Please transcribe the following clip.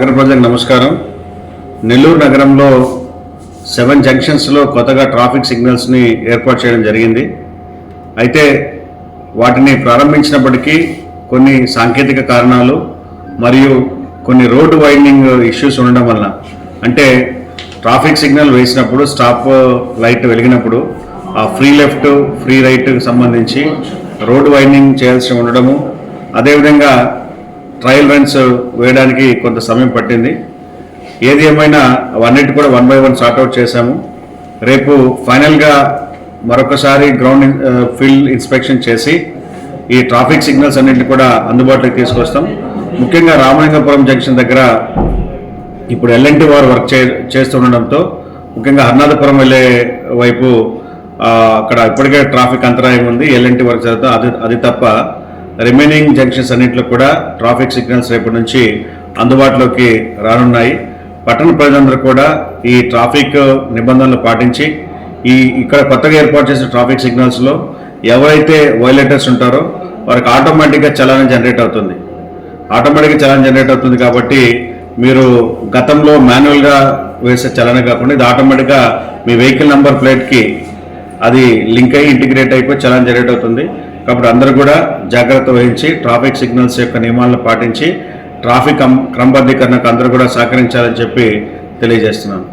నగర ప్రజలకు నమస్కారం. నెల్లూరు నగరంలో సెవెన్ జంక్షన్స్లో కొత్తగా ట్రాఫిక్ సిగ్నల్స్ని ఏర్పాటు చేయడం జరిగింది. అయితే వాటిని ప్రారంభించినప్పటికీ కొన్ని సాంకేతిక కారణాలు మరియు కొన్ని రోడ్డు వైండింగ్ ఇష్యూస్ ఉండడం వలన అంటే ట్రాఫిక్ సిగ్నల్ వేసినప్పుడు స్టాప్ లైట్ వెలిగినప్పుడు ఆ ఫ్రీ లెఫ్ట్ ఫ్రీ రైట్కి సంబంధించి రోడ్డు వైండింగ్ చేయాల్సి ఉండడము అదేవిధంగా ట్రయల్ రన్స్ వేయడానికి కొంత సమయం పట్టింది. ఏది ఏమైనా అవన్నిటి కూడా వన్ బై వన్ సార్ట్అవుట్ చేశాము. రేపు ఫైనల్గా మరొకసారి గ్రౌండ్ ఫీల్డ్ ఇన్స్పెక్షన్ చేసి ఈ ట్రాఫిక్ సిగ్నల్స్ అన్నింటిని కూడా అందుబాటులోకి తీసుకొస్తాం. ముఖ్యంగా రామలింగపురం జంక్షన్ దగ్గర ఇప్పుడు ఎల్ఎన్టీ వారు వర్క్ చే చేస్తుండడంతో ముఖ్యంగా హర్నాథపురం వెళ్ళే వైపు అక్కడ ఇప్పటికే ట్రాఫిక్ అంతరాయం ఉంది. ఎల్ఎన్టీ వర్క్ జరుగుతుంది అది అది తప్ప రిమైనింగ్ జంక్షన్స్ అన్నింటిలో కూడా ట్రాఫిక్ సిగ్నల్స్ రేపటి నుంచి అందుబాటులోకి రానున్నాయి. పట్టణ ప్రజలందరూ కూడా ఈ ట్రాఫిక్ నిబంధనలు పాటించి ఈ ఇక్కడ కొత్తగా ఏర్పాటు చేసిన ట్రాఫిక్ సిగ్నల్స్లో ఎవరైతే వైలేటర్స్ ఉంటారో వారికి ఆటోమేటిక్గా చలానం జనరేట్ అవుతుంది. ఆటోమేటిక్గా చలానం జనరేట్ అవుతుంది కాబట్టి మీరు గతంలో మాన్యువల్గా వేసే చలన కాకుండా ఇది ఆటోమేటిక్గా మీ వెహికల్ నెంబర్ ప్లేట్కి అది లింక్ అయ్యి ఇంటిగ్రేట్ అయిపోయి చలాన్ జనరేట్ అవుతుంది. కాబట్టి అందరూ కూడా జాగ్రత్త వహించి ట్రాఫిక్ సిగ్నల్స్ యొక్క నియమాలను పాటించి ట్రాఫిక్ క్రమబద్ధీకరణకు అందరూ కూడా సహకరించాలని చెప్పి తెలియజేస్తున్నాను.